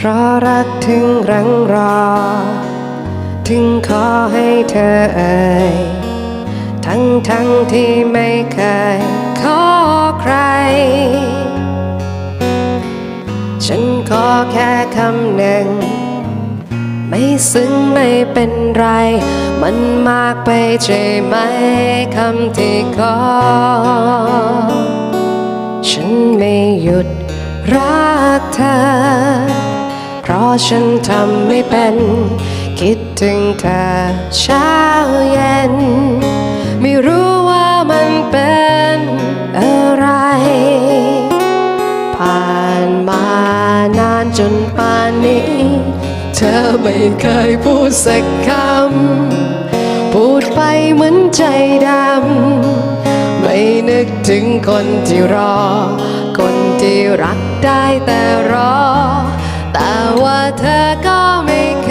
เพราะรักถึงรังรอ ถึงขอให้เธอเอ่ยทั้งทั้งที่ไม่เคยขอใคร ฉันขอแค่คำหนึ่ง ไม่ซึ้งไม่เป็นไร มันมากไปใช่ไหมคำที่ขอ ฉันไม่หยุดรักเธอ ฉันทำไม่เป็น คิดถึงเธอเช้าเย็น ไม่รู้ว่ามันเป็นอะไร ผ่านมานานจนป่านนี้ เธอไม่เคยพูดสักคำ พูดไปเหมือนใจดำ ไม่นึกถึงคนที่รอ คนที่รักได้แต่รอ เธอก็ไม่เค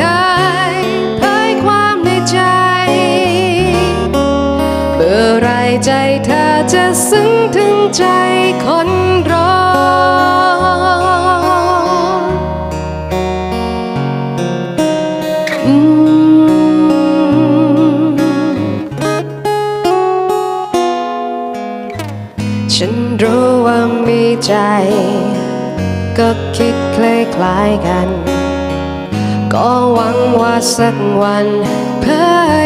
ยเผยความในใจ เมื่อไรใจเธอจะซึ้งถึงใจคนรออืมฉันรู้ว่ามีใจ ก็คิดคล้ายๆกัน ก็หวังว่าสักวันเผ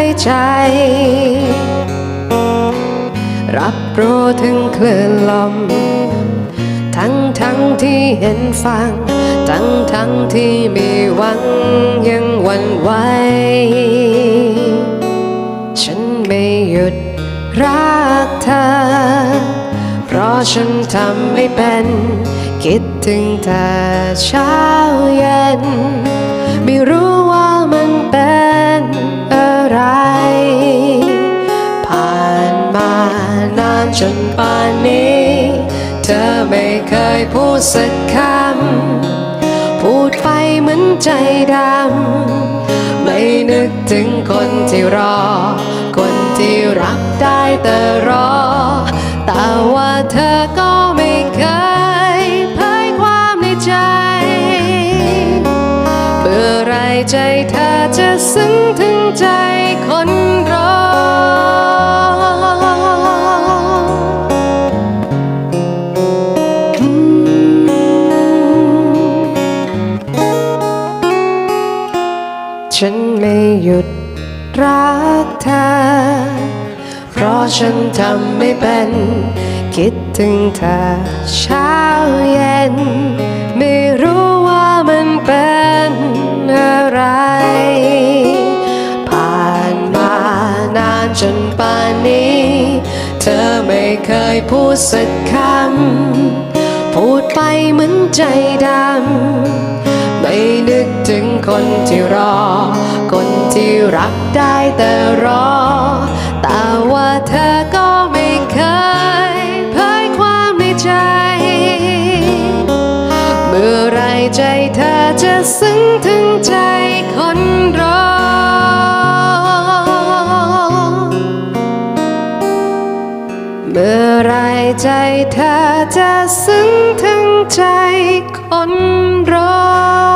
ยใจ รับรู้ถึงคลื่นลม ทั้งทั้งที่เห็นฟัง ทั้งทั้งที่มีหวังยังหวันไหวฉันไม่หยุดรักเธอ เพราะฉันทำไม่เป็น คิดถึงเธอเช้าเย็น จนป่านนี้ เธอไม่เคยพูดสักคำ พูดไปเหมือนใจดำ ไม่นึกถึงคนที่รอ คนที่รักได้แต่รอ แต่ว่าเธอก็ไม่เคยเผยความในใจเมื่อไรใจเธอจะซึ้งถึงใจคน ฉันไม่หยุดรักเธอ เพราะฉันทำไม่เป็น คิดถึงเธอเช้าเย็น ไม่รู้ว่ามันเป็นอะไร ผ่านมานานจนป่านนี้ เธอไม่เคยพูดสักคำ พูดไปเหมือนใจดำ ไม่นึกถึงคนที่รอ คนที่รักได้แต่รอ แต่ว่าเธอก็ไม่เคยเผยความในใจ เมื่อไรใจเธอจะซึ้งถึงใจคนรอ เมื่อไรใจเธอจะซึ้งถึงใจคนรอ